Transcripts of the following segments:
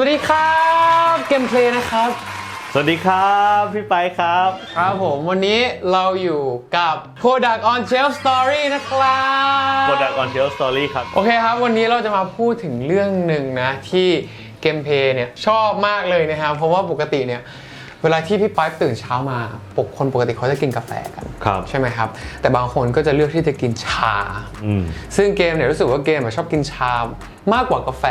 วัสดีครับเกมเพลย์นะครับ สวัสดีครับ พี่ไปครับ ครับผมวันนี้เราอยู่กับ Product on Shelf Story นะครับ Product on Shelf Story ครับ โอเคครับ วันนี้เราจะมาพูดถึงเรื่องหนึ่งนะ ที่เกมเพลย์เนี่ยชอบมากเลยนะครับ เพราะว่าปกติเนี่ย เวลาที่พี่ป๊ายตื่นเช้ามาปกคนปกติเขาจะกินกาแฟกันครับใช่ไหมครับ แต่บางคนก็จะเลือกที่จะกินชาอืมซึ่งเกมเนี่ยรู้สึกว่าเกมอะชอบกินชามากกว่ากาแฟ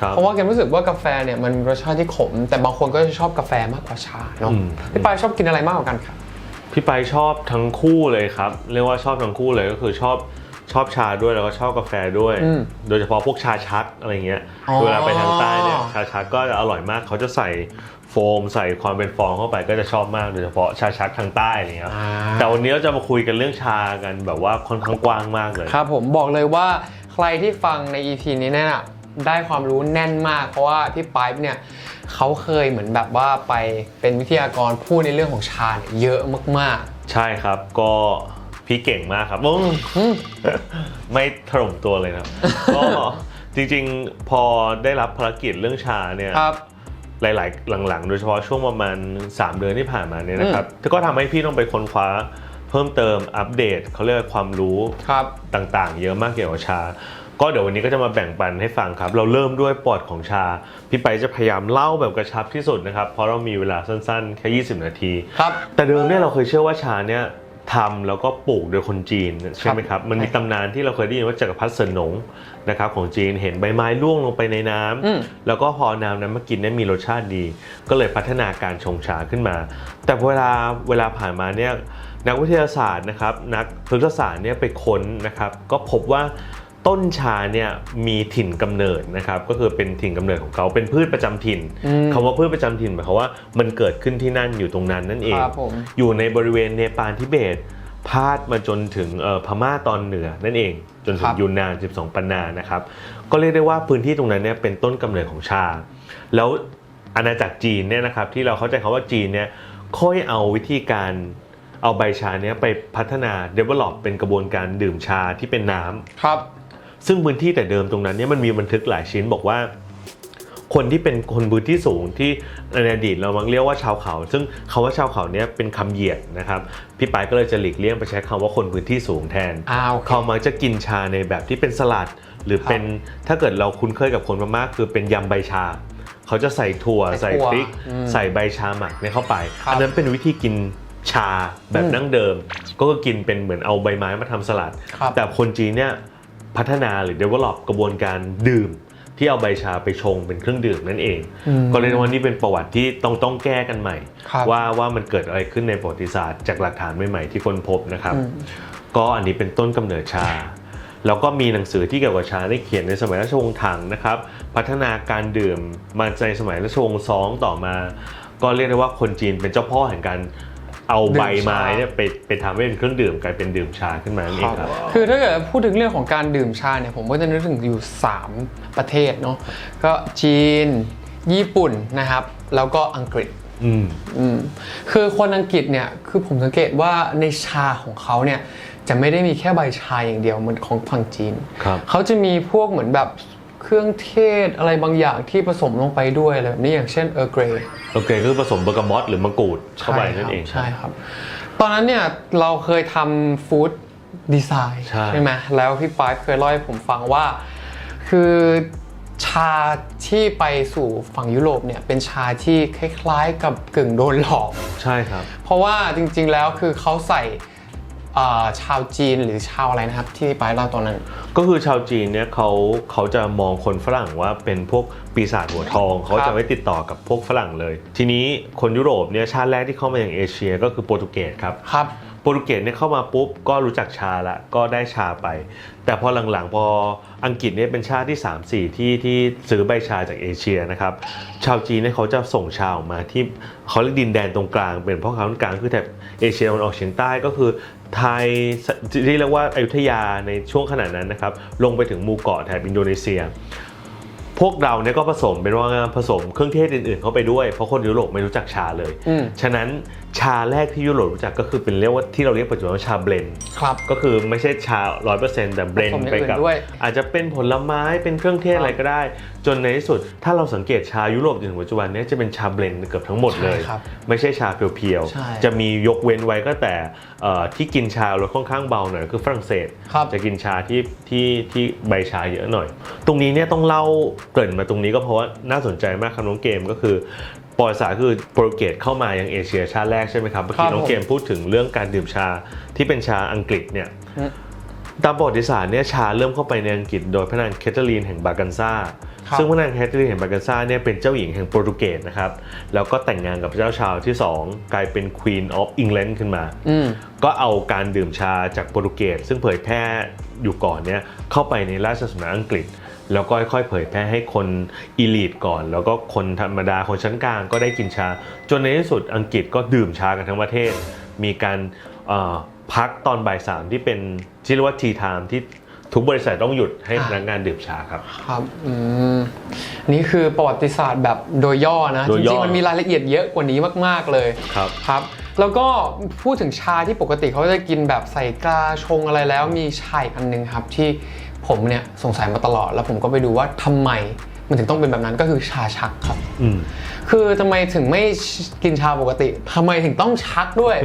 ครับเพราะว่าเกมรู้สึกว่ากาแฟเนี่ยมันมีรสชาติที่ขม แต่บางคนก็จะชอบกาแฟมากกว่าชาเนาะอืมพี่ปายชอบกินอะไรมากกว่ากันครับพี่ไปชอบทั้งคู่เลยครับ เรียกว่าชอบทั้งคู่เลยก็คือชอบ ชอบชาด้วยแล้วก็ชอบกาแฟด้วย อืมโดยเฉพาะพวกชาชักอะไรเงี้ยอ๋อ เวลาไปทางใต้เนี่ยชาชักก็จะอร่อยมากเขาจะใส่โฟมใส่ความเป็นฟองเข้าไปก็จะชอบมากโดยเฉพาะชาชักทางใต้อะไรเงี้ยอ่าแต่วันนี้เราจะมาคุยกันเรื่องชากันแบบว่าค่อนข้างกว้างมากเลย ครับผมบอกเลยว่าใครที่ฟังใน EP นี้เนี่ยนะได้ความรู้แน่นมาก เพราะว่าพี่ปายเนี่ยเขาเคยเหมือนแบบว่าไปเป็นวิทยากรพูดในเรื่องของชาเนี่ยเยอะมาก ใช่ครับก็ พี่เก่งมากครับอืมๆอืมไม่ถล่มตัวเลยครับก็จริงๆพอได้รับภารกิจเรื่องชาเนี่ยครับหลายๆ หลังๆ โดยเฉพาะช่วงประมาณ 3 เดือนที่ผ่านมาเนี่ยนะครับก็ทำให้พี่ต้องไปค้นคว้าเพิ่มเติมอัปเดตเขาเรียกว่าความรู้ครับต่างๆ เยอะมากเกี่ยวกับชา ก็เดี๋ยววันนี้ก็จะมาแบ่งปันให้ฟังครับ เราเริ่มด้วยปอดของชา พี่ไปจะพยายามเล่าแบบกระชับที่สุดนะครับ เพราะเรามีเวลาสั้นๆ แค่ 20 นาทีครับแต่เดิมเนี่ยเราเคยเชื่อว่าชาเนี่ย ทำแล้วก็ปลูกโดยคนจีนใช่ไหมครับมันมีตำนานที่เราเคยได้ยินว่าจักรพรรดิเซินหนงนะครับของจีนเห็นใบไม้ร่วงลงไปในน้ำอืมแล้วก็พอน้ำนั้นมากินเนี่ยมีรสชาติดี ก็เลยพัฒนาการชงชาขึ้นมา แต่เวลาเวลาผ่านมาเนี่ยนักวิทยาศาสตร์นะครับนักพฤกษศาสตร์เนี่ยไปค้นนะครับก็พบว่า ต้นชาเนี่ยมีถิ่นกำเนิดนะครับก็คือเป็นถิ่นกำเนิดของเขาเป็นพืชประจำถิ่นอืมคำว่าพืชประจำถิ่นหมายความว่ามันเกิดขึ้นที่นั่นอยู่ตรงนั้นนั่นเองครับผมอยู่ในบริเวณเนปาลทิเบตพาดมาจนถึงเอ่อพม่าตอนเหนือนั่นเอง จนถึครังบยูนนาน 12 ปันนานะครับ ก็เรียกได้ว่าพื้นที่ตรงนั้นเนี่ยเป็นต้นกำเนิดของชา แล้วอาณาจักรจีนเนี่ยนะครับที่เราเข้าใจคาว่าจีนเนี่ยค่อยเอาวิธีการเอาใบชาเนี่ยไปพัฒนา develop เป็นกระบวนการดื่มชาที่เป็นน้ำครับ ซึ่งพื้นที่แต่เดิมตรงนั้นเนี่ยมันมีบันทึกหลายชิ้นบอกว่า คนที่เป็นคนพื้นที่สูงที่ในอดีตเรามักเรียกว่าชาวเขา ซึ่งคาว่าชาวเขาเนี่ยเป็นคำเหยียดนะครับพี่ปายก็เลยจะหลีกเลี่ยงไปใช้คำว่าคนพื้นที่สูงแทนอ่าโอเคเขามักจะกินชาในแบบที่เป็นสลัด หรือเป็นถ้าเกิดเราคุ้นเคยกับคนมากๆคือเป็นยำใบชาเขาจะใส่ถั่วใส่ใส่ถั่วพริกอืมใส่ใบชาหมักเนี่ยเข้าไปครับอันนั้นเป็นวิธีกินชาแบบอืมดั้งเดิม ก็คือกินเป็นเหมือนเอาใบไม้มาทำสลัดครับแต่คนจีนเนี่ย พัฒนาหรือ develop กระบวนการดื่ม ที่เอาใบชาไปชงเป็นเครื่องดื่มนั่นเองอืมก็เรียกว่านี่เป็นประวัติที่ต้องต้องแก้กันใหม่ครับว่าว่ามันเกิดอะไรขึ้นในประวัติศาสตร์จากหลักฐานใหม่ๆที่ค้นพบนะครับอืมก็อันนี้เป็นต้นกำเนิดชาแล้วก็มีหนังสือที่เกี่ยวกับชาได้เขียนในสมัยราชวงศ์ถังนะครับ พัฒนาการดื่มมาในสมัยราชวงศ์ซองต่อมา ก็เรียกได้ว่าคนจีนเป็นเจ้าพ่อแห่งการ เอาใบไม้เนี่ยไปไปทำให้เป็นเครื่องดื่มกลายเป็นดื่มชาขึ้นมานั่นเองครับ คือถ้าเกิดพูดถึงเรื่องของการดื่มชาเนี่ยผมก็จะนึกถึงอยู่ 3 ประเทศเนาะก็จีน ญี่ปุ่นนะครับ แล้วก็อังกฤษอืมอืมคือคนอังกฤษเนี่ยคือผมสังเกตว่าในชาของเขาเนี่ยจะไม่ได้มีแค่ใบชาอย่างเดียวเหมือนของฝั่งจีน ครับ เขาจะมีพวกเหมือนแบบ เครื่องเทศอะไรบางอย่างที่ผสมลงไปด้วยอะไรแบบนี้อย่างเช่นเออร์เกรโอเคคือผสมเบอร์กามอตหรือมะกรูดเข้าไปนั่นเอง ใช่ครับ ตอนนั้นเนี่ยเราเคยทำฟู้ดดีไซน์ใช่ไหมแล้วพี่ปายเคยเล่าให้ผมฟังว่า คือชาที่ไปสู่ฝั่งยุโรปเนี่ยเป็นชาที่คล้ายๆกับกึ่งโดนหลอก ใช่ครับ เพราะว่าจริงๆ แล้วคือเขาใส่อ่า ชาวจีนหรือชาวอะไรนะครับ ที่พี่ปายเล่าตอนนั้น ก็คือชาวจีนเนี่ยเขาเขาจะมองคนฝรั่งว่าเป็นพวกปีศาจหัวทองเขาจะไม่ติดต่อกับพวกฝรั่งเลย ทีนี้คนยุโรปเนี่ยชาติแรกที่เข้ามาอย่างเอเชีย ก็คือโปรตุเกสครับครับโปรตุเกสเนี่ยเข้ามาปุ๊บก็รู้จักชาละก็ได้ชาไป แต่พอหลังๆพออังกฤษเนี่ยเป็นชาติที่ 3 4 ที่ที่ซื้อใบชาจากเอเชียนะครับชาวจีนเนี่ยเขาจะส่งชาออกมาที่เขาเรียกดินแดนตรงกลางเป็นเพราะเขาตรงกลางคือแถบเอเชียตะวันออกเฉียงใต้ก็คือ ไทยที่เรียกว่าอยุธยาในช่วงขนาดนั้นนะครับ ลงไปถึงหมู่เกาะแถบอินโดนีเซีย พวกเราเนี่ยก็ผสมเป็นว่าผสมเครื่องเทศอื่นๆเข้าไปด้วย เพราะคนยุโรปไม่รู้จักชาเลยอืมฉะนั้นชาแรกที่ยุโรปรู้จักก็คือเป็นเรียกว่าที่เราเรียกปัจจุบันว่าชาเบลนด์ครับ ก็คือไม่ใช่ชา 100%แต่เบลนผสมด์อย่างไปอื่นกับด้วยอาจจะเป็นผลไม้เป็นเครื่องเทศอะไรก็ได้ จนในที่สุด ถ้าเราสังเกตชายุโรปจนถึงปัจจุบันเนี้จะเป็นชาเบลนด์เกือบทั้งหมดเลยใช่ครับไม่ใช่ชาเพียวใช่ๆจะมียกเว้นไว้ก็แต่เอ่อที่กินชารสค่อนข้างเบาหน่อยคือฝรั่งเศสครับจะกินชาที่ที่ที่ใบชาเยอะหน่อย ตรงนี้เนี่ยต้องเล่าเกริ่นมาตรงนี้ก็เพราะว่าน่าสนใจมากครับน้องเกมก็คือประวัติศาสตร์คือโปรตุเกสเข้ามายังเอเชียชาติแรกใช่ไหมครับเมื่อครักี้บน้องเกมพูดถึงเรื่องการดื่มชาที่เป็นชาอังกฤษเนี่ยอืมตามประวัติศาสตร์เนี่ยชาเริ่มเข้าไปในอังกฤษโดยพระนางแคทเธอรีนแห่งบากันซาครับซึ่งพระนางแคทเธอรีนแห่งบากันซาเนี่ยเป็นเจ้าหญิงแห่งโปรตุเกสนะครับแล้วก็แต่งงานกับพระเจ้าชาวที่สองกลายเป็น Queen of England ขึ้นมาอืมก็เอาการดื่มชาจากโปรตุเกสซึ่งเผยแพร่อยู่ก่อนเนี่ยเข้าไปในราชสำนักอังกฤษ แล้วก็ค่อยๆเผยแพร่ให้คนอีลีทก่อน แล้วก็คนธรรมดาคนชั้นกลางก็ได้กินชา จนในที่สุดอังกฤษก็ดื่มชากันทั้งประเทศ มีการเอ่อพักตอนบ่ายสามที่เป็นที่เรียกว่าทีไทม์ที่ทุกบริษัทต้องหยุดให้อ่าพนักงานดื่มชาครับครับอืมนี่คือประวัติศาสตร์แบบโดยย่อนะโดจยย่อริงๆมันมีรายละเอียดเยอะกว่านี้มาก ๆเลยครับครับแล้วก็พูดถึงชาที่ปกติเขาจะกินแบบใส่กาชงอะไรแล้วมีชาอีกอันหนึงครับที่ ผมเนี่ยสงสัยมาตลอด แล้วผมก็ไปดูว่าทำไมมันถึงต้องเป็นแบบนั้นก็คือชาชักครับอืมคือทำไมถึงไม่กินชาปกติทำไมถึงต้องชักด้วย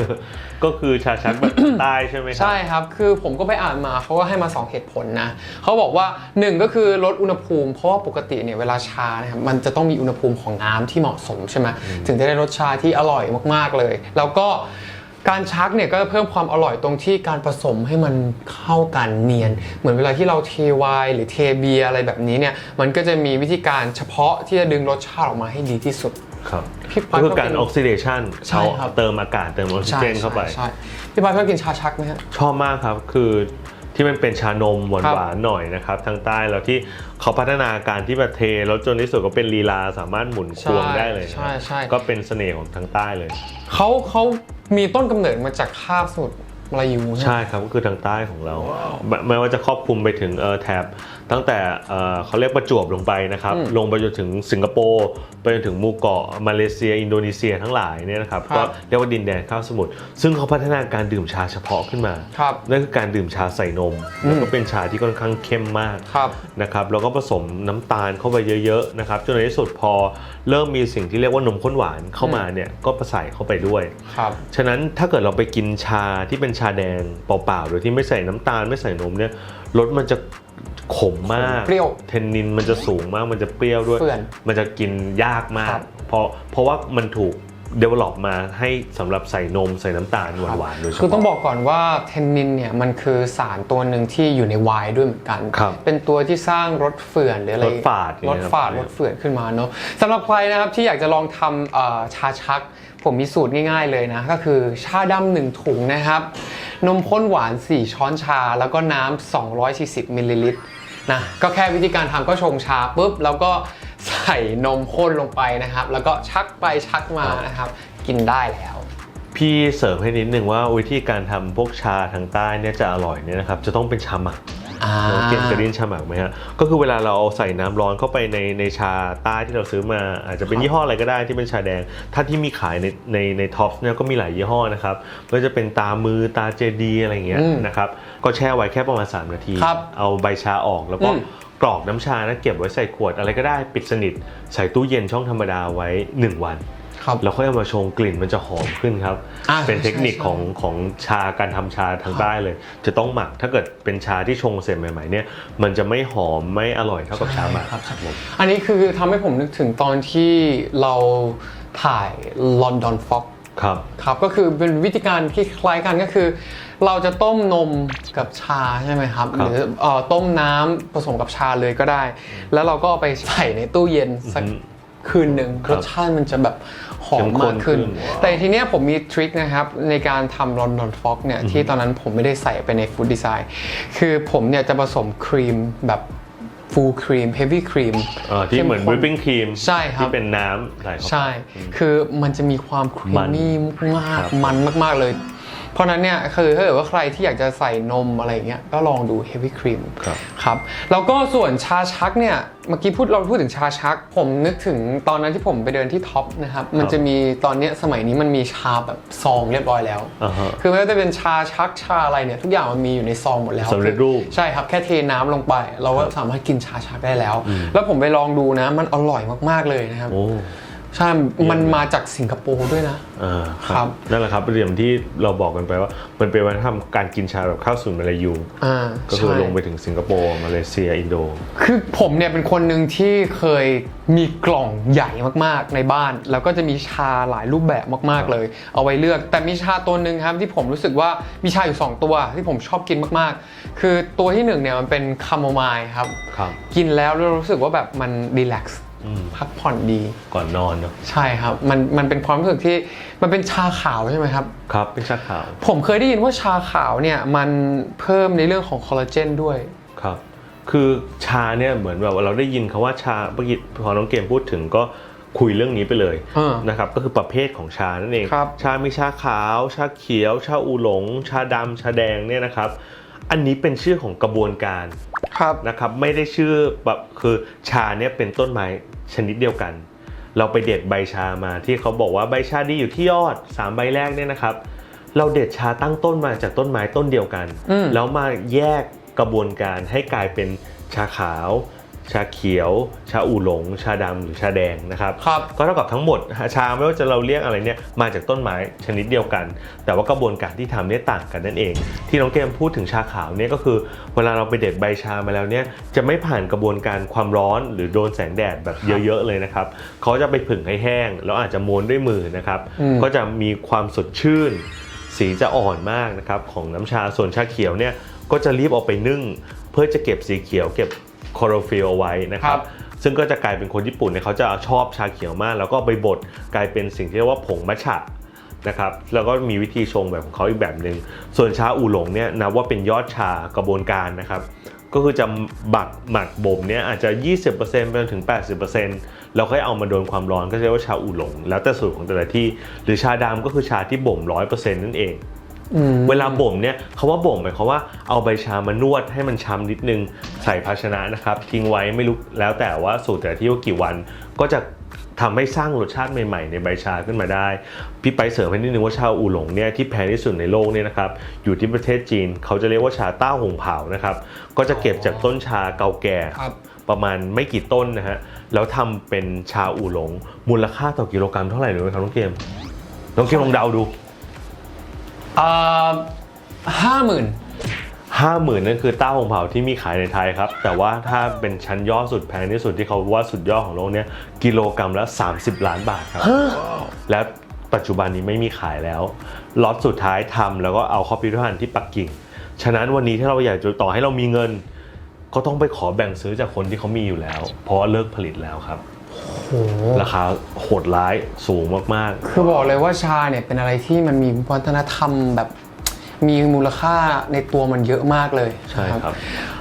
ก็คือชาชักแบบใต้ใช่ไหมครัใช่ครับ คือผมก็ไปอ่านมาเขาก็ให้มา 2 เหตุผลนะเขาบอกว่า 1 ก็คือลดอุณหภูมิ เพราะว่าปกติเนี่ยเวลาชานะครับมันจะต้องมีอุณหภูมิของน้ำที่เหมาะสมใช่ไหมถึงจะได้รสชาที่อร่อยมากๆเลย แล้วก็ การชักเนี่ยก็จะเพิ่มความอร่อยตรงที่การผสมให้มันเข้ากันเนียน เหมือนเวลาที่เราเทไวน์หรือเทเบียร์อะไรแบบนี้เนี่ยมันก็จะมีวิธีการเฉพาะที่จะดึงรสชาติออกมาให้ดีที่สุดครับพี่ปั๊ก็กคือก็การเป็นออกซิเดชันใช่เขาครับเติมอากาศเติมออกซิเจนเข้าไปใช่พี่ปาก็กินชาชักไหมฮะชอบมากครับคือ ที่มันเป็นชานมหครับวานๆหน่อยนะครับทางใต้แล้วที่เขาพัฒนาการที่แบบเทแล้วจนที่สุดก็เป็นลีลาสามารถหมุนควงได้เลยนะใช่ใช่ก็เป็นเสน่ห์ของทางใต้เลยเขาเขามีต้นกำเนิดมาจากคาบสมุทร มาลายูใช่ไหมใช่ครับก็คือทางใต้ของเราไม่ไม่ว่าจะครอบคลุมไปถึงเออแถบตั้งแต่เอ่อเขาเรียกประจวบลงไปนะครับอืมลงไปจนถึงสิงคโปร์ไปจนถึงหมู่เกาะมาเลเซีย อินโดนีเซียทั้งหลายเนี่ยนะครับครับ ก็เรียกว่าดินแดนข้าวสมุทรซึ่งเขาพัฒนาการดื่มชาเฉพาะขึ้นมา ครับ นั่นคือการดื่มชาใส่นมอืม แล้วก็เป็นชาที่ค่อนข้างเข้มมาก ครับ นะครับแล้วก็ผสมน้ำตาลเข้าไปเยอะๆนะครับจนในที่สุดพอเริ่มมีสิ่งที่เรียกว่านมข้นหวานเข้ามาเนี่ยก็ใส่เข้าไปด้วย ครับ ฉะนั้นถ้าเกิดเราไปกินชาที่เป็นชาแดงเปล่าๆโดยที่ไม่ใส่น้ำตาลไม่ใส่นมเนี่ยรสมันจะขมมากเปรี้ยวเทนนินมันจะสูงมากมันจะเปรี้ยวด้วยเฟื่อนมันจะกินยากมาครักบเพราะเพราะว่ามันถูก develop มาให้สำหรับใส่นมใส่น้ำตาลหวานๆโดยเฉคือต้องพาะบอกก่อนว่าเทนนินเนี่ยมันคือสารตัวหนึ่งที่อยู่ในไวน์ด้วยเหมือนกันครับเป็นตัวที่สร้างรสเฟื่อนหรืออะไรรสฝาดอย่างรเงี้สยครับฝาดรสเฟื่อนขึ้นมาเนาะสำหรับใครนะครับที่อยากจะลองทำเอ่อชาชัก ผมมีสูตรง่ายๆเลยนะ ก็คือชาดำหนึ่งถุงนะครับ นมข้นหวาน 4 ช้อนชา แล้วก็น้ำ240มิลลิลิตรนะก็แค่วิธีการทำก็ชงชาปุ๊บ แล้วก็ใส่นมข้นลงไปนะครับ แล้วก็ชักไปชักมานะครับ กินได้แล้ว พี่เสริมให้นิดนึงว่าวิธีการทำพวกชาทางใต้เนี่ยจะอร่อยเนี่ยนะครับ จะต้องเป็นชาหมัก เกณฑ์เคยได้ยินชาหมักไหมฮะก็คือเวลาเราเอาใส่น้ำร้อนเข้าไปในในชาใต้ที่เราซื้อมา อาจจะเป็นยี่ห้ออะไรก็ได้ที่เป็นชาแดง ถ้าที่มีขายในในในท็อปเนี่ยก็มีหลายยี่ห้อนะครับก็จะเป็นตามือตาเจดีอะไรอย่างเงี้ยอืมนะครับก็แช่ไว้แค่ประมาณ 3 นาทีครับเอาใบชาออกแล้วก็อืมกรอกน้ำชานะเก็บไว้ใส่ขวดอะไรก็ได้ปิดสนิท ใส่ตู้เย็นช่องธรรมดาไว้ 1 วัน ครับแล้วค่อยเอามาชงกลิ่นมันจะหอมขึ้นครับ อ่าเป็นเทคนิคใช่ใช่ ของของชาการทำชาทางใต้เลย จะต้องหมักถ้าเกิดเป็นชาที่ชงเสร็จใหม่ๆเนี่ยมันจะไม่หอมไม่อร่อยเท่ากับชาหมักครับอันนี้คือทำให้ผมนึกถึงตอนที่เราถ่าย London Fog ครับ ครับก็คือเป็นวิธีการที่คล้ายกันก็คือ เราจะต้มนมกับชาใช่ไหมครับครับหรือเอ่อต้มน้ำผสมกับชาเลยก็ได้ แล้วเราก็เอาไปใส่ในตู้เย็นสักอือฮึคืนหนึ่งครัรบ สชาติมันจะแบบ หอมเข้มข้มานกขึ้นขึ้น แต่ทีเนี้ยผมมีทริคนะครับในการทำ London Fog เนี่ยที่ตอนนั้นผมไม่ได้ใส่ไปในฟู้ดดีไซน์คือผมเนี่ยจะผสมครีมแบบฟูลครีมเฮฟวี่ครีมเอ่อที่เหมือนวิปปิ้งครีมใช่ครับที่เป็นน้ำใส่เข้าไปใช่ คือมันจะมีความครีมมันมี่มากครับมันมาก ๆ เลย เพราะฉะนั้นเนี่ยคือถ้าเกิดว่าใครที่อยากจะใส่นมอะไรอย่างเงี้ยก็ลองดูเฮฟวี่ครีมครับครับแล้วก็ส่วนชาชักเนี่ยเมื่อกี้พูดเราพูดถึงชาชัก ผมนึกถึงตอนนั้นที่ผมไปเดินที่ท็อปนะครับมันจะมีตอนเนี้ยสมัยนี้มันมีชาแบบซองเรียบร้อยแล้วอ่าฮะคือไม่ว่าจะเป็นชาชักชาอะไรเนี่ยทุกอย่างมันมีอยู่ในซองหมดแล้วสำเร็จรูปใช่ครับแค่เทน้ำลงไป เราก็สามารถกินชาชักได้แล้ว แล้วผมไปลองดูนะมันอร่อยมากๆเลยนะครับโอ้ ใช่ มันมาจากสิงคโปร์ด้วยนะ อ่าครับนั่นแหละครับเรื่องที่เราบอกกันไปว่า มันเป็นวัฒนธรรมการกินชาแบบเข้าสู่มาลายู อ่าก็คือใช่ลงไปถึงสิงคโปร์มาเลเซียอินโด คือผมเนี่ยเป็นคนหนึ่งที่เคยมีกล่องใหญ่มากๆในบ้าน แล้วก็จะมีชาหลายรูปแบบมาก ๆเลย เอาไว้เลือก แต่มีชาตัวหนึ่งครับที่ผมรู้สึกว่ามีชาอยู่2ตัวที่ผมชอบกินมากๆ คือตัวที่หนึ่งเนี่ยมันเป็นคาโมไมล์ครับ ครับ กินแล้วเรารู้สึกว่าแบบมันรีแลกซ์อืม พักผ่อนดี ก่อนนอนเนาะใช่ครับ มันมันเป็นความรู้สึกที่มันเป็นชาขาวใช่ไหมครับ ครับเป็นชาขาว ผมเคยได้ยินว่าชาขาวเนี่ยมันเพิ่มในเรื่องของคอลลาเจนด้วยครับ คือชาเนี่ยเหมือนแบบว่าเราได้ยินคาว่าชาเมื่อกี้พอน้องเกมพูดถึงก็คุยเรื่องนี้ไปเลยอ่านะครับก็คือประเภทของชานั่นเองครับชา มีชาขาว ชาเขียว ชาอูหลง ชาดำชาแดงเนี่ยนะครับ อันนี้เป็นชื่อของกระบวนการครับนะครับ ไม่ได้ชื่อแบบคือชาเนี่ยเป็นต้นไม้ ชนิดเดียวกัน เราไปเด็ดใบชามาที่เขาบอกว่าใบชาดีอยู่ที่ยอด 3 ใบแรกเนี่ยนะครับ เราเด็ดชาตั้งต้นมาจากต้นไม้ต้นเดียวกันอืมแล้วมาแยกกระบวนการให้กลายเป็นชาขาว ชาเขียว ชาอูหลง ชาดำหรือชาแดงนะครับครับ ก็เท่ากับทั้งหมดชาไม่ว่าจะเราเรียกอะไรเนี่ยมาจากต้นไม้ชนิดเดียวกัน แต่ว่ากระบวนการที่ทำเนี่ยต่างกันนั่นเอง ที่น้องเกมพูดถึงชาขาวเนี่ยก็คือ เวลาเราไปเด็ดใบชามาแล้วเนี่ยจะไม่ผ่านกระบวนการความร้อนหรือโดนแสงแดดแบบเยอะๆเลยนะครับเขาจะไปผึ่งให้แห้ง แล้วอาจจะม้วนด้วยมือนะครับอืมก็จะมีความสดชื่น สีจะอ่อนมากนะครับของน้ำชาส่วนชาเขียวเนี่ยก็จะรีบเอาไปนึ่ง เพื่อจะเก็บสีเขียวเก็บ คลอโรฟิลเอาไว้นะครับซึ่งก็จะกลายเป็นคนญี่ปุ่นเนี่ยเขาจะชอบชาเขียวมาก แล้วก็ไปบดกลายเป็นสิ่งที่เรียกว่าผงมัชฉะนะครับแล้วก็มีวิธีชงแบบของเขาอีกแบบหนึ่งส่วนชาอูหลงเนี่ยนับว่าเป็นยอดชากระบวนการนะครับก็คือจะบักหมักบ่มเนี่ยอาจจะ 20%ไปจนถึง 80%แล้วค่อยเอามาโดนความร้อนก็จะเรียกว่าชาอูหลง แล้วแต่สูตรของแต่ละที่ หรือชาดำก็คือชาที่บ่ม 100%นั่นเอง อืม เวลาบ่มเนี่ยคาว่าบ่มหมายความว่าเอาใบชามานวดให้มันช้ำนิดนึงใส่ภาชนะนะครับทิ้งไว้ไม่รู้แล้วแต่ว่าสูตรแต่ละที่ว่ากี่วัน ก็จะทำให้สร้างรสชาติใหม่ๆ ในใบชาขึ้นมาได้ พี่ไปเสริมให้นิดนึงว่าชาอูหลงเนี่ยที่แพงที่สุดในโลกเนี่ยนะครับอยู่ที่ประเทศจีน เขาจะเรียกว่าชาต้าหงเผานะครับก็จะเก็บจากต้นชาเก่าแก่ ครับ ประประมาณไม่กี่ต้นนะฮะแล้วทำเป็นชาอูหลง มูลค่าต่อกิโลกรัมเท่าไหร่รู้ไหมครับน้องเกมน้องเกมลองเดาดู อ่าห้าหมื่นห้าหมื่นนั่นคือเต้าหงเผาที่มีขายในไทยครับ แต่ว่าถ้าเป็นชั้นยอดสุดแพงที่สุดที่เขาว่าสุดยอดของโลกเนี่ยกิโลกรัมละ 30 ล้านบาทครับ และปัจจุบันนี้ไม่มีขายแล้วล็อตสุดท้ายทำแล้วก็เอาเข้าพิพิธภัณฑ์ที่ปักกิ่ง ฉะนั้นวันนี้ถ้าเราอยากจะต่อให้เรามีเงิน ก็ต้องไปขอแบ่งซื้อจากคนที่เขามีอยู่แล้ว เพราะว่าเลิกผลิตแล้วครับ โอ้โหราคาโหดร้ายสูงมากคือบอกเลยว่าชาเนี่ยเป็นอะไรที่มันมีวัฒนธรรมแบบมีมูลค่าในตัวมันเยอะมากเลยๆใช่ครับ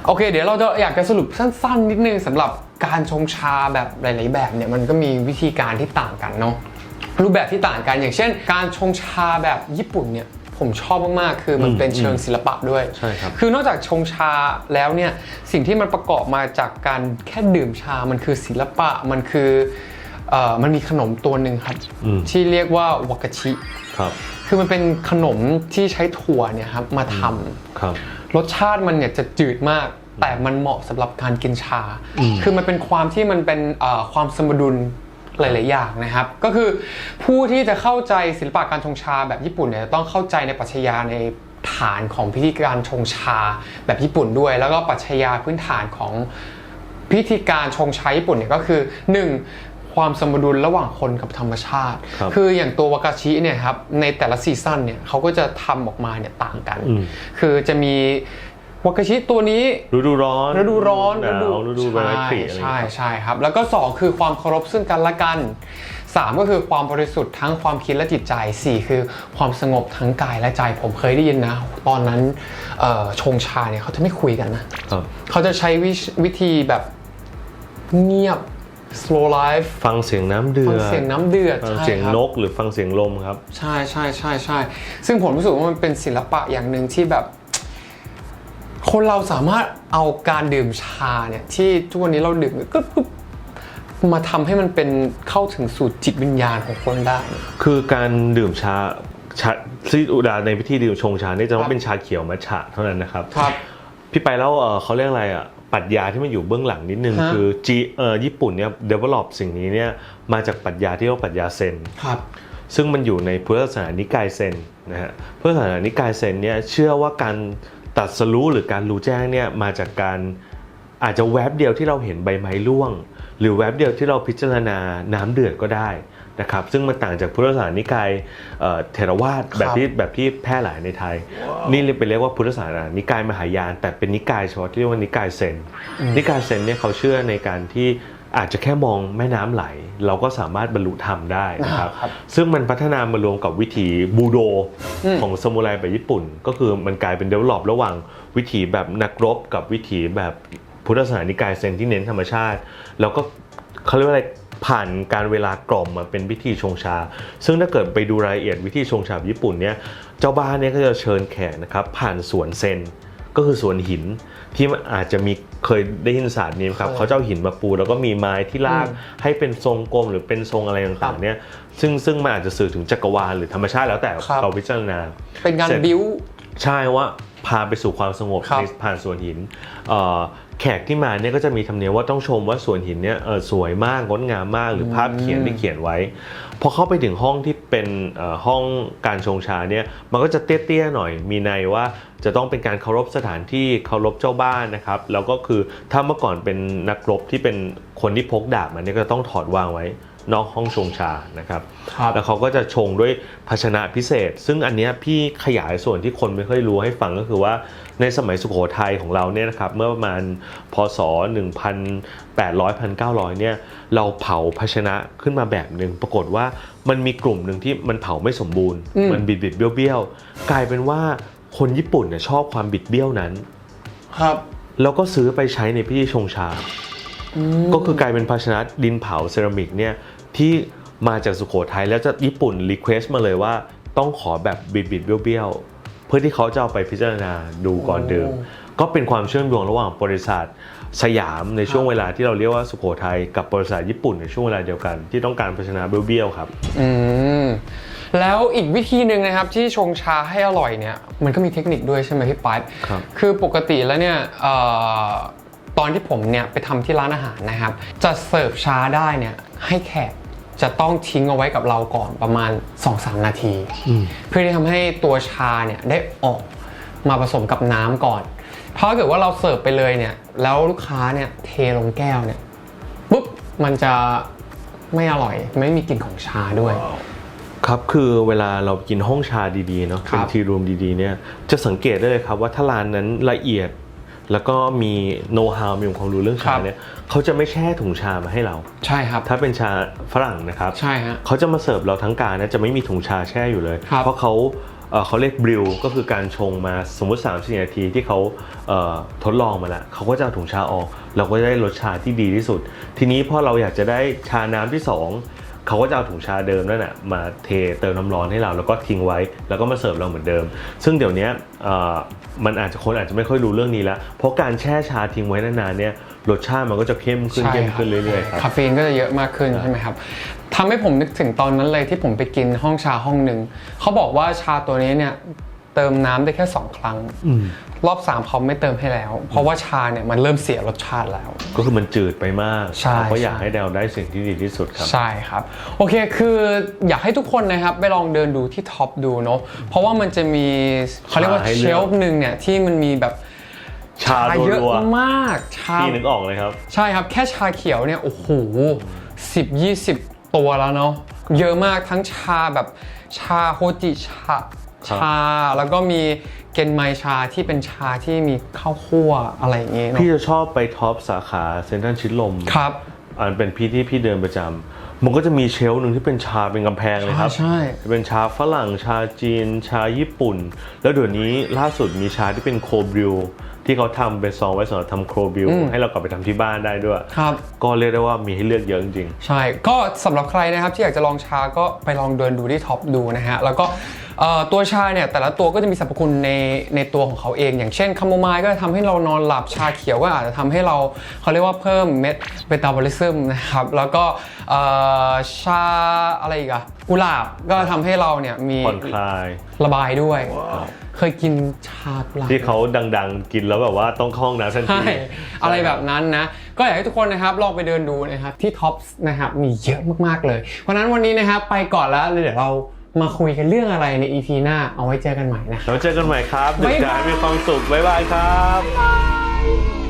โอเค เดี๋ยวเราจะอยากจะสรุปสั้น ๆ นิดนึงสำหรับการชงชาแบบหลาย ๆ แบบเนี่ยมันก็มีวิธีการที่ต่างกันเนาะรูปแบบที่ต่างกันอย่างเช่น การชงชาแบบญี่ปุ่นเนี่ย ผมชอบมากๆ คือมันอืมเป็นเชิงศิลปะด้วย ใช่ครับ คือนอกจากชงชาแล้วเนี่ย สิ่งที่มันประกอบมาจากการแค่ดื่มชา มันคือศิลปะ มันคือเอ่อมันมีขนมตัวหนึ่งครับ อืม ที่เรียกว่าวากาชิ ครับคือมันเป็นขนมที่ใช้ถั่วเนี่ยครับมาทำ ครับ รสชาติมันเนี่ยจะจืดมาก แต่มันเหมาะสำหรับการกินชาอืมคือมันเป็นความที่มันเป็นเอ่อความสมดุล หลาย ๆ อย่างนะครับ ก็คือผู้ที่จะเข้าใจศิลปะการชงชาแบบญี่ปุ่นเนี่ยจะต้องเข้าใจในปรัชญาในฐานของพิธีการชงชาแบบญี่ปุ่นด้วย แล้วก็ปรัชญาพื้นฐานของพิธีการชงชาญี่ปุ่นเนี่ยก็คือหนึ่งความสมดุลระหว่างคนกับธรรมชาติครับคืออย่างตัววากาชิเนี่ยครับในแต่ละซีซั่นเนี่ยเขาก็จะทำออกมาเนี่ยต่างกันอืมคือจะมี วากาชิตัวนี้ฤดูร้อนฤดูร้อนหนาวฤดูใบไม้ผลิอะไรอย่างใช่เงี้ยครับใช่ครับ แล้วก็ 2 คือความเคารพซึ่งกันและกัน 3 ก็คือความบริสุทธิ์ทั้งความคิดและจิตใจ 4 คือความสงบทั้งกายและใจ ผมเคยได้ยินนะ ตอนนั้นเอ่อชงชาเนี่ยเขาจะไม่คุยกันนะครับเขาจะใช้วิชวิธีแบบเงียบ slow life ฟังเสียงน้ำเดืฟัองดเสียงน้ำเดือด ฟังใช่เสียงครับนกหรือฟังเสียงลมครับ ใช่ใช่ใช่ใช่ซึ่งผมรู้สึกว่ามันเป็นศิลปะอย่างหนึ่งที่แบบ คนเราสามารถเอาการดื่มชาเนี่ยที่ทุกวันนี้เราดื่มก็ก็มาทำให้มันเป็นเข้าถึงสู่จิตวิญญาณของคนได้ คือการดื่มชาชาซีอุดาในพิธีดื่มชงชาเนี่ยจะต้อครังบเป็นชาเขียวมัทฉะเท่านั้นนะครับครับ พี่ไปแล้วเอ่อเขาเรียกอะไรอะปรัชญาที่มันอยู่เบื้องหลังนิดนึงฮะคือจีเอ่อญี่ปุ่นเนี่ย develop สิ่งนี้เนี่ยมาจากปรัชญาที่เรียกว่าปรัชญาเซนครับซึ่งมันอยู่ในพุทธศาสนานิกายเซนนะฮะพุทธศาสนานิกายเซนเนี่ยเชื่อว่าการ ตรัดสรู้หรือการรู้แจ้งเนี่ยมาจากการอาจจะแวบเดียวที่เราเห็นใบไม้ร่วง หรือแวบเดียวที่เราพิจารณาน้ำเดือดก็ได้นะครับซึ่งมันต่างจากพุทธศาสนานิกายเอ่อเทรวาสแบบที่แบบที่แพร่หลายในไทย นี่เรียกไปเรียกว่าพุทธศาสนานิกายมหายาน แต่เป็นนิกายเฉพาะที่เรียกว่านิกายเซนนิกายเซนเนี่ยเขาเชื่อในการที่ อาจจะแค่มองแม่น้ำไหล เราก็สามารถบรรลุธรรมได้นะครับครับ ซึ่งมันพัฒนามารวมกับวิถีบูโดของซามูไรแบบญี่ปุ่น ก็คือมันกลายเป็นเดเวลลอประหว่างวิถีแบบนักรบกับวิถีแบบพุทธศาสนานิกายเซนที่เน้นธรรมชาติ แล้วก็เขาเรียกว่าอะไรผ่านการเวลากล่อมมาเป็นพิธีชงชา ซึ่งถ้าเกิดไปดูรายละเอียดวิธีชงชาแบบญี่ปุ่นเนี่ยเจ้าบ้านเนี่ยก็จะเชิญแขกนะครับผ่านสวนเซนก็คือสวนหิน ที่มันอาจจะมีเคยได้ยินศาสตร์นี้ไหมครับเคยเขาจะเอาหินมาปู แล้วก็มีไม้ที่ลากอืมให้เป็นทรงกลมหรือเป็นทรงอะไรครัต่างบๆเนี่ยซึ่งซึ่งมันอาจจะสื่อถึงจักรวาลหรือธรรมชาติแล้วแต่ครับเราพิจารณา เป็นการเสร็จบิ้วใช่ว่าพาไปสู่ความสงบครับในผ่านสวนหินเอ่อ แขกที่มาเนี่ยก็จะมีธรรมเนียมว่าต้องชมว่าสวนหินเนี่ยเอ่อสวยมากงดงามมากหรือภาพเขียนที่เขียนไว้พอเข้าไปถึงห้องที่เป็นเอ่อห้องการชงชาเนี่ยมันก็จะเตี้ยๆหน่อย มีในว่าจะต้องเป็นการเคารพสถานที่เคารพเจ้าบ้านนะครับ แล้วก็คือถ้าเมื่อก่อนเป็นนักรบที่เป็นคนที่พกดาบมันเนี่ยก็ต้องถอดวางไว้นอกห้องชงชานะครับครับแล้วเขาก็จะชงด้วยภาชนะพิเศษ ซึ่งอันเนี้ยพี่ขยายส่วนที่คนไม่ค่อยรู้ให้ฟังก็คือว่า ในสมัยสุโขทัยของเราเนี่ยนะครับเมื่อประมาณพศ 1,800 1,900 เนี่ยเราเผาภาชนะขึ้นมาแบบหนึ่งปรากฏว่ามันมีกลุ่มหนึ่งที่มันเผาไม่สมบูรณ์อืมมันบิดบิดๆเบี้ยวเบี้ยวๆกลายเป็นว่าคนญี่ปุ่นเนี่ยชอบความบิดเบี้ยวนั้น ครับแล้วก็ซื้อไปใช้ในพิธีชงชา ก็คือกลายเป็นภาชนะดินเผาเซรามิกเนี่ยที่มาจากสุโขทัยแล้วจะญี่ปุ่นรีเควสต์มาเลยว่าต้องขอแบบบิดบิดๆเบี้ยวๆ เพื่อที่เขาจะเอาไปพิจารณาดูก่อนดื่มโอ้ก็เป็นความเชื่อมโยงระหว่างบริษัทสยามในช่วงเวลาที่เราเรียกว่าสุโขทัยกับบริษัทญี่ปุ่นในช่วงเวลาเดียวกัน ที่ต้องการภาชนะเบี้ยวๆครับ อืมแล้วอีกวิธีหนึ่งนะครับที่ชงชาให้อร่อยเนี่ยมันก็มีเทคนิคด้วยใช่ไหมพี่ปั๊ดครับ คือปกติแล้วเนี่ยเอ่อตอนที่ผมเนี่ยไปทำที่ร้านอาหารนะครับ จะเสิร์ฟชาได้เนี่ยให้แขก จะต้องทิ้งเอาไว้กับเราก่อนประมาณ 2-3 นาที เพื่อที่ทำให้ตัวชาเนี่ยได้ออกมาผสมกับน้ำก่อน เพราะถ้าเกิดว่าเราเสิร์ฟไปเลยเนี่ย แล้วลูกค้าเนี่ยเทลงแก้วเนี่ยปุ๊บมันจะไม่อร่อยไม่มีกลิ่นของชาด้วย ครับคือเวลาเรากินห้องชาดีๆเนาะครัเป็นบทีรูมดีๆเนี่ยจะสังเกตได้เลยครับว่าถ้าร้านนั้นละเอียด แล้วก็มีโน้ตฮาวมีความรู้เรื่องครัชาบเนี่ยเขาจะไม่แช่ถุงชามาให้เรา ใช่ครับ ถ้าเป็นชาฝรั่งนะครับใช่ฮะเขาจะมาเสิร์ฟเราทั้งการนะจะไม่มีถุงชาแช่อยู่เลยครับเพราะเขาเอ่อเขาเรียกบริวก็คือการชงมาสมมติ3 4นาทีที่เขาเอ่อทดลองมาแล้วเขาก็จะเอาถุงชาออก เราก็จะได้รสชาที่ดีที่สุด ทีนี้พอเราอยากจะได้ชาน้ำที่สอง เขาก็จะเอาถุงชาเดิมนั่นแหะมาเทเติมน้ำร้อนให้เราแล้วก็ทิ้งไว้ แล้วก็มาเสิร์ฟเราเหมือนเดิม ซึ่งเดี๋ยวเนี้ยเอ่อมันอาจจะคนอาจจะไม่ค่อยรู้เรื่องนี้แล้ว เพราะการแช่ชาทิ้งไว้นานๆเนี่ยรสชาติมันก็จะเข้มขึ้นใช่เข้มครับขึ้นเรื่อยๆครับคาเฟอีนก็จะเยอะมากขึ้นใช่ไหมครับทำให้ผมนึกถึงตอนนั้นเลยที่ผมไปกินห้องชาห้องหนึ่งเขาบอกว่าชาตัวนี้เนี่ย เติมน้ำได้แค่ 2 ครั้งรอบ3เขาไม่เติมให้แล้ว เพราะว่าชาเนี่ยมันเริ่มเสียรสชาติแล้ว ก็คือมันจืดไปมากใช่เขาก็อยากใช่ให้เราได้สิ่งที่ดีที่สุดครับ ใช่ครับ โอเคคืออยากให้ทุกคนนะครับไปลองเดินดูที่ท็อปดูเนาะเพราะว่ามันจะมีเขาเรียกว่าชาให้เชเลือกลฟ์หนึ่งเนี่ยที่มันมีแบบชาเยอะรัวมากชาๆพี่นึกออกเลยครับ ใช่ครับแค่ชาเขียวเนี่ยโอ้โหสิบยี่สิบตัวแล้วเนาะเยอะมากทั้งชาแบบชาโฮจิชาครับ ชา แล้วก็มีเกนไมชาที่เป็นชาที่มีข้าวคั่วอะไรอย่างเงี้ยเนาะพี่จะชอบไปท็อปสาขาเซ็นทรัลชิดลมครับอันเป็นพี่ที่พี่เดินประจำมันก็จะมีเชลฟ์หนึ่งที่เป็นชาเป็นกำแพงเลยครับ ใช่ เป็นชาฝรั่งชาจีน ชาญี่ปุ่น แล้วเดี๋ยวนี้ล่าสุดมีชาที่เป็นโคบริวที่เขาทำเป็นซองไว้สำหรับทำโครบิวอืมให้เรากลับไปทำที่บ้านได้ด้วย ครับ ก็เรียกได้ว่ามีให้เลือกเยอะจริง ใช่ ก็สำหรับใครนะครับที่อยากจะลองชาก็ไปลองเดินดูที่ท็อปดูนะฮะ แล้วก็เอ่อ ตัวชาเนี่ยแต่ละตัวก็จะมีสรรพคุณในในตัวของเขาเอง อย่างเช่นคาโมไมล์ก็จะทำให้เรานอนหลับชาเขียวก็อาจจะทำให้เราเขาเรียกว่าเพิ่มเม็ดเบตาบอลิซึมนะครับแล้วก็เอ่อชาอะไรอีกอะกุหลาบก็ทำให้เราเนี่ยมีๆผ่อนคลายระบายด้วย เคยกินชากุหลาบที่เขาดังๆ กินแล้วแบบว่าต้องเข้าห้องน้ำทันทีใช่อะไรแบบนั้นนะ ก็อยากให้ทุกคนนะครับลองไปเดินดูนะครับที่ท็อปส์นะครับมีเยอะมากๆเลย เพราะฉะนั้นวันนี้นะครับไปก่อนแล้วเดี๋ยวเรา มาคุยกันเรื่องอะไรใน EP หน้าเอาไว้เจอกันใหม่นะครับแล้วเจอกันใหม่ครับบ๊ายบายดื่มด่าให้มีความสุข บ๊ายบายครับ